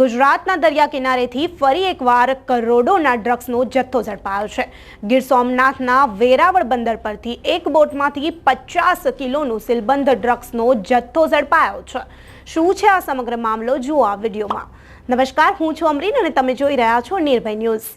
ગુજરાતના દરિયા કિનારેથી ફરી એકવાર કરોડોના ડ્રગ્સનો જથ્થો ઝડપાયો છે. ગીર સોમનાથના વેરાવળ બંદર પરથી એક બોટમાંથી પચાસ કિલોનું સિલબંધ ડ્રગ્સનો જથ્થો ઝડપાયો છે. શું છે આ સમગ્ર મામલો? જુઓ આ વિડીયોમાં. નમસ્કાર, હું છું અમરીન અને તમે જોઈ રહ્યા છો નિર્ભય ન્યૂઝ.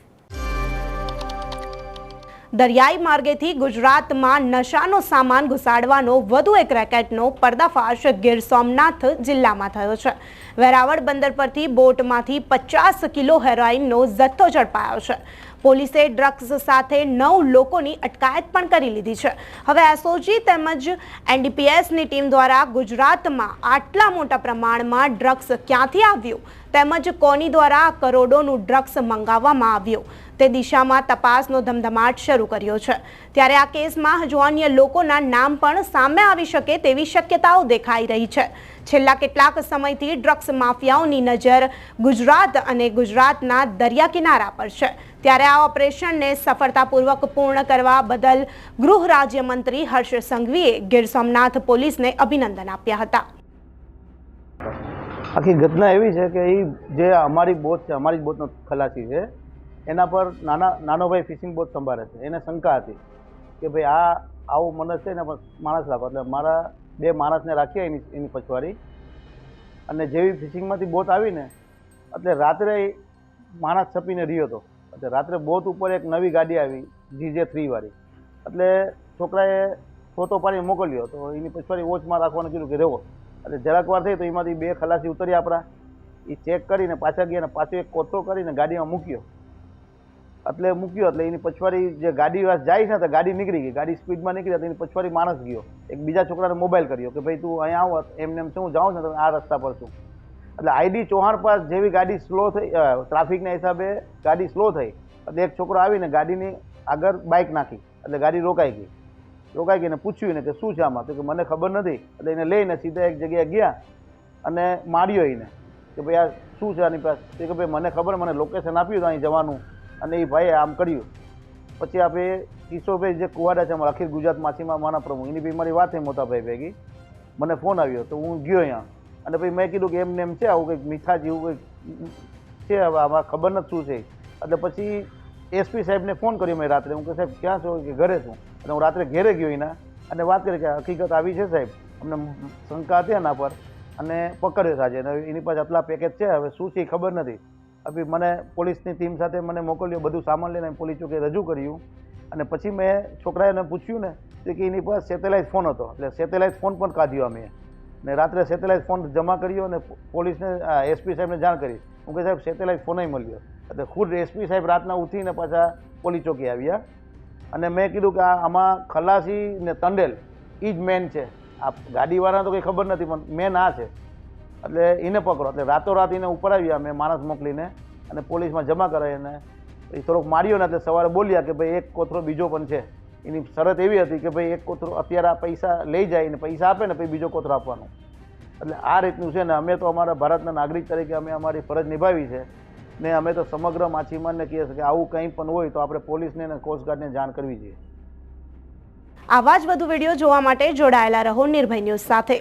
દરિયાઈ માર્ગેથી ગુજરાતમાં નશાનો સામાન ઘુસાડવાનો વધુ એક રેકેટનો પર્દાફાશ ગીર સોમનાથ જિલ્લામાં થયો છે. વેરાવળ બંદર પરથી બોટમાંથી પચાસ કિલો હેરોઇનનો જથ્થો ઝડપાયો છે. પોલીસે ડ્રગ્સ સાથે નવ લોકોની અટકાયત પણ કરી લીધી છે. હવે એસઓજી તેમજ એનડીપીએસની ટીમ દ્વારા ગુજરાતમાં આટલા મોટા પ્રમાણમાં ડ્રગ્સ ક્યાંથી આવ્યું? તેમજ કોની દ્વારા કરોડોનું ડ્રગ્સ મંગાવવામાં આવ્યું? તે દિશામાં તપાસનો ધમધમાટ શરૂ કર્યો છે. ત્યારે આ કેસમાં હજુ અન્ય લોકોના નામ પણ સામે આવી શકે તેવી શક્યતાઓ દેખાઈ રહી છે. છેલ્લા કેટલાક સમયથી ડ્રગ્સ માફિયાઓની નજર ગુજરાત અને ગુજરાતના દરિયા કિનારા પર છે. ત્યારે આ ઓપરેશનને સફળતાપૂર્વક પૂર્ણ કરવા બદલ ગૃહ રાજ્યમંત્રી હર્ષ સંઘવીએ ગીર સોમનાથ પોલીસને અભિનંદન આપ્યા હતા. આખી ઘટના એવી છે કે એ જે અમારી બોટ છે, અમારી જ બોટનો ખલાસી છે, એના પર નાના નાનો ભાઈ ફિશિંગ બોટ સંભાળે છે. એને શંકા હતી કે ભાઈ આ આવું મને છે ને માણસ રાખો એટલે મારા બે માણસને રાખ્યા એની એની પછવાડી અને જેવી ફિશિંગમાંથી બોટ આવીને, એટલે રાત્રે માણસ છપીને રહ્યો હતો. એટલે રાત્રે બોટ ઉપર એક નવી ગાડી આવી, જીજે થ્રીવાળી એટલે છોકરાએ ફોટો પાણી મોકલ્યો. તો એની પછવાડી વોચમાં રાખવાનું કીધું કે રહેવો એટલે જરાક વાર થઈ તો એમાંથી બે ખલાસી ઉતરી આપણા. એ ચેક કરીને પાછા ગયા અને પાછો એક કોથળો કરીને ગાડીમાં મૂક્યો. એટલે મૂક્યો એટલે એની પછવાડી જે ગાડી જાય છે, તો ગાડી નીકળી ગઈ. ગાડી સ્પીડમાં નીકળી તો એની પછવાડી માણસ ગયો. એક બીજા છોકરાને મોબાઈલ કર્યો કે ભાઈ તું અહીંયા આવો, એમને એમ શું હું જાઉં છું તો આ રસ્તા પર છું. એટલે આઈડી ચૌહાણ પાસ જેવી ગાડી સ્લો થઈ ટ્રાફિકના હિસાબે ગાડી સ્લો થઈ, એટલે એક છોકરો આવીને ગાડીની આગળ બાઇક નાખી, એટલે ગાડી રોકાઈ ગઈ. રોકાઈ ગઈને પૂછ્યું એને કે શું છે આમાં? તો કે મને ખબર નથી. એટલે એને લઈને સીધા એક જગ્યાએ ગયા અને માર્યો એને કે ભાઈ આ શું છે આની પાસે? કે ભાઈ મને ખબર, મને લોકેશન આપ્યું હતું અહીં જવાનું. અને એ ભાઈએ આમ કર્યું. પછી આપણે કિશોરભાઈ જે કુવાડા છે, અમારા અખિલ ગુજરાત માછીમાર પ્રમુખ એની બી મારી વાત થઈ મોટાભાઈ ભેગી. મને ફોન આવ્યો, તો હું ગયો અહીંયા. અને પછી મેં કીધું કે એમ છે, આવું કંઈક મીઠા જેવું કંઈક છે, હવે આમાં ખબર નથી શું છે. એટલે પછી એસપી સાહેબને ફોન કર્યો મેં રાત્રે. હું કે સાહેબ, ક્યાં છો? કે ઘરે છું. અને હું રાત્રે ઘેરે ગયો એના અને વાત કરી કે હકીકત આવી છે સાહેબ. અમને શંકા હતી એના પર. અને પકડ્યો સાજે. એની પાસે આટલા પેકેજ છે, હવે શું છે એ ખબર નથી. હવે મને પોલીસની ટીમ સાથે મને મોકલ્યો, બધું સામાન લઈને પોલીસ ચોકે રજૂ કર્યું. અને પછી મેં છોકરાઓને પૂછ્યું ને તો કે એની પાસે સેટેલાઇટ ફોન હતો. એટલે સેટેલાઇટ ફોન પણ કાઢ્યો અમે. ને રાત્રે સેટેલાઇટ ફોન જમા કર્યો અને પોલીસને એસપી સાહેબને જાણ કરી. હું કે સાહેબ સેટેલાઇટ ફોન મળ્યો. એટલે ખુદ એસપી સાહેબ રાતના ઉઠીને પાછા પોલીસ ચોકી આવ્યા. અને મેં કીધું કે આ આમાં ખલાસી ને તંડેલ એ જ મેન છે. આ ગાડીવાળાને તો કંઈ ખબર નથી, પણ મેન આ છે. એટલે એને પકડો. એટલે રાતોરાત એને ઉપર આવ્યા અમે માણસ મોકલીને અને પોલીસમાં જમા કરાવી અને એ થોડોક માર્યો ને એટલે સવારે બોલ્યા કે ભાઈ એક કોથરો બીજો પણ છે. એની શરત એવી હતી કે ભાઈ એક કોથરો અત્યારે આ પૈસા લઈ જાય ને પૈસા આપે ને પછી બીજો કોથરો આપવાનો. એટલે આ રીતનું છે ને અમે તો અમારા ભારતના નાગરિક તરીકે અમે અમારી ફરજ નિભાવી છે. ને અમે તો સમગ્ર માછીમારને કહીએ છીએ કે આવું કંઈ પણ હોય તો આપણે પોલીસને અને કોસ્ટગાર્ડને જાણ કરવી જોઈએ. આવા જ વધુ વીડિયો જોવા માટે જોડાયેલા રહો નિર્ભય ન્યૂઝ સાથે.